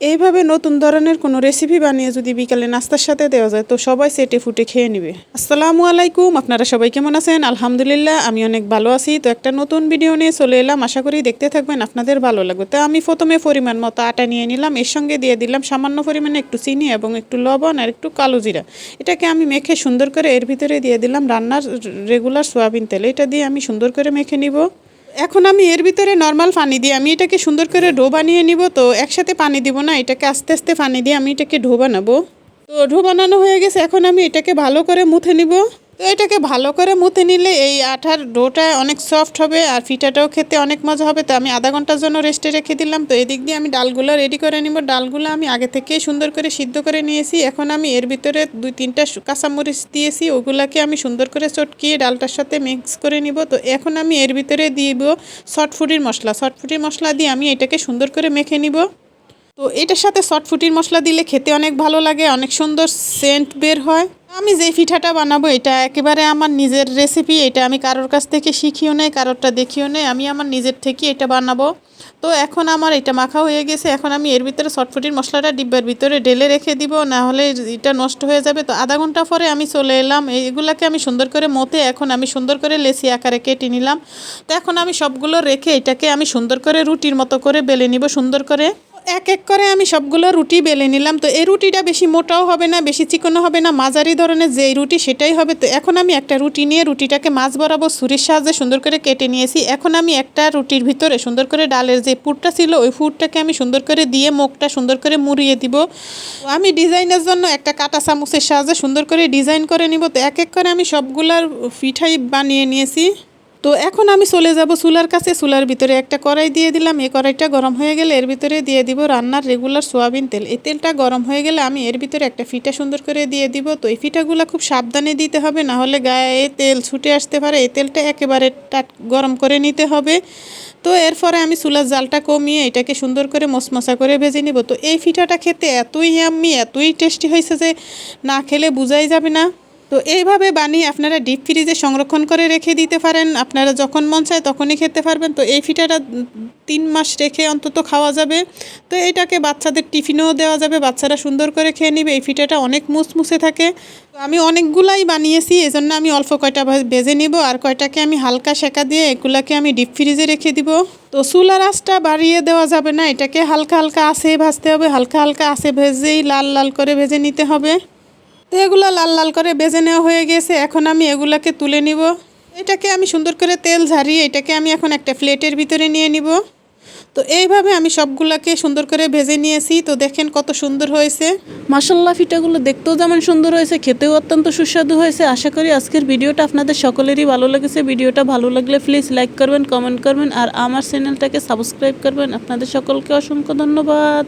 এইভাবে নতুন ধরনের কোনো রেসিপি বানিয়ে যদি বিকালে নাস্তার সাথে দেওয়া যায়, তো সবাই সেটে ফুটে খেয়ে নেবে। আসসালামু আলাইকুম, আপনারা সবাই কেমন আছেন? আলহামদুলিল্লাহ, আমি অনেক ভালো আছি। তো একটা নতুন ভিডিও নিয়ে চলে এলাম। আশা করি দেখতে থাকবেন, আপনাদের ভালো লাগবে। তো আমি প্রথমে পরিমাণ মতো আটা নিয়ে নিলাম। এর সঙ্গে দিয়ে দিলাম সামান্য পরিমাণে একটু চিনি এবং একটু লবণ আর একটু কালো জিরা। এটাকে আমি মেখে সুন্দর করে এর ভিতরে দিয়ে দিলাম রান্নার রেগুলার সোয়াবিন তেল। এটা দিয়ে আমি সুন্দর করে মেখে নিব। এখন আমি এর ভিতরে নর্মাল পানি দিয়ে, আমি এটাকে সুন্দর করে ডো বানিয়ে নিব, তো একসাথে পানি দিব না, এটাকে আস্তে আস্তে পানি দিয়ে আমি এটাকে ঢো বানাবো। তো ঢো বানানো হয়ে গেছে, এখন আমি এটাকে ভালো করে মুথে নিব। তো এটাকে ভালো করে মুথে নিলে এই আঠার ডোটা অনেক সফট হবে আর পিঠাটাও খেতে অনেক মজা হবে। তো আমি আধা ঘণ্টার জন্য রেস্টে রেখে দিলাম। তো এদিক দিয়ে আমি ডালগুলো রেডি করে নিব। ডালগুলো আমি আগে থেকে সুন্দর করে সিদ্ধ করে নিয়েছি। এখন আমি এর ভিতরে দুই তিনটা কাঁচামরিচ দিয়েছি। ওগুলাকে আমি সুন্দর করে চটকিয়ে ডালটার সাথে মিক্স করে নিব। তো এখন আমি এর ভিতরে দিব শর্টফুটির মশলা। শর্টফুটির মশলা দিয়ে আমি এটাকে সুন্দর করে মেখে নিব। তো এটার সাথে শর্টফুটির মশলা দিলে খেতে অনেক ভালো লাগে। অনেক সুন্দর সেন্ট বের হয়। আমি যে পিঠাটা বানাবো, এটা একেবারে আমার নিজের রেসিপি এটা আমি কারোর কাছ থেকে শিখিও নেই, কারোরটা দেখিও নেই, আমি আমার নিজের থেকে এটা বানাবো। তো এখন আমার এটা মাখা হয়ে গেছে, এখন আমি এর ভিতরে শর্টফুটির মশলাটা ডিব্বার ভিতরে ঢেলে রেখে দিব, না হলে এটা নষ্ট হয়ে যাবে। তো আধা ঘণ্টা পরে আমি চলে এলাম, এগুলাকে আমি সুন্দর করে মতে এখন আমি সুন্দর করে লেসি আকারে কেটে নিলাম। তো এখন আমি সবগুলো রেখে এটাকে আমি সুন্দর করে রুটির মতো করে বেলে নিব, সুন্দর করে। এক এক করে আমি সবগুলো রুটি বেলে নিলাম। তো এই রুটিটা বেশি মোটাও হবে না, বেশি চিকনও হবে না, মাঝারি ধরনের যেই রুটি সেটাই হবে। তো এখন আমি একটা রুটি নিয়ে রুটিটাকে মাছ বরাবর ছুরির সাহায্যে সুন্দর করে কেটে নিয়েছি। এখন আমি একটা রুটির ভিতরে সুন্দর করে ডালের যে পুরটা ছিল, ওই পুরটাকে আমি সুন্দর করে দিয়ে মুখটা সুন্দর করে মুড়িয়ে দিব। আমি ডিজাইনের জন্য একটা কাটা চামচের সাহায্যে সুন্দর করে ডিজাইন করে নিব। তো এক এক করে আমি সবগুলার পিঠাই বানিয়ে নিয়েছি। তো এখন আমি চলে যাব চুলার কাছে। চুলার ভিতরে একটা কড়াই দিয়ে দিলাম। এই কড়াইটা গরম হয়ে গেলে এর ভিতরে দিয়ে দিব রান্নার রেগুলার সোয়াবিন তেল। এই তেলটা গরম হয়ে গেলে আমি এর ভিতরে একটা ফিটা সুন্দর করে দিয়ে দিব। তো এই ফিটাগুলো খুব সাবধানে দিতে হবে, না হলে গায়ে তেল ছুটে আসতে পারে। এই তেলটা একেবারে টাট গরম করে নিতে হবে। তো এরপরে আমি চুলার জালটা কমিয়ে এটাকে সুন্দর করে মশমশা করে ভেজে নিব। তো এই ফিটাটা খেতে এতই ইয়াম্মি এতই টেস্টি হয়েছে যে না খেলে বোঝাই যাবে না। তো এইভাবে বানিয়ে আপনারা ডিপ ফ্রিজে সংরক্ষণ করে রেখে দিতে পারেন। আপনারা যখন মন চায় তখনই খেতে পারবেন। তো এই ফিটাটা তিন মাস রেখে অন্তত খাওয়া যাবে। তো এটাকে বাচ্চাদের টিফিনেও দেওয়া যাবে। বাচ্চারা সুন্দর করে খেয়ে নেবে। এই ফিটাটা অনেক মুসমুসে থাকে। তো আমি অনেকগুলাই বানিয়েছি। এজন্য আমি অল্প কয়টা ভেজে নিব। আর কয়টাকে আমি হালকা সেকা দিয়ে এগুলাকে আমি ডিপ ফ্রিজে রেখে দিব। তো চুলার আঁচটা বাড়িয়ে দেওয়া যাবে না। এটাকে হালকা হালকা আসে ভাজতে হবে। হালকা হালকা আসে ভেজেই লাল লাল করে ভেজে নিতে হবে। তো এগুলো লাল লাল করে বেজে নেওয়া হয়ে গেছে। এখন আমি এগুলাকে তুলে নিব। এটাকে আমি সুন্দর করে তেল ঝারিয়ে এটাকে আমি এখন একটা প্লেটের ভিতরে নিয়ে নিব। তো এইভাবে আমি সবগুলাকে সুন্দর করে ভেজে নিয়েছি। তো দেখেন কত সুন্দর হয়েছে। মাসাল্লাহ ফিটাগুলো দেখতেও যেমন সুন্দর হয়েছে, খেতেও অত্যন্ত সুস্বাদু হয়েছে। আশা করি আজকের ভিডিওটা আপনাদের সকলেরই ভালো লেগেছে। ভিডিওটা ভালো লাগলে প্লিজ লাইক করবেন কমেন্ট করবেন, আর আমার চ্যানেলটাকে সাবস্ক্রাইব করবেন। আপনাদের সকলকে অসংখ্য ধন্যবাদ।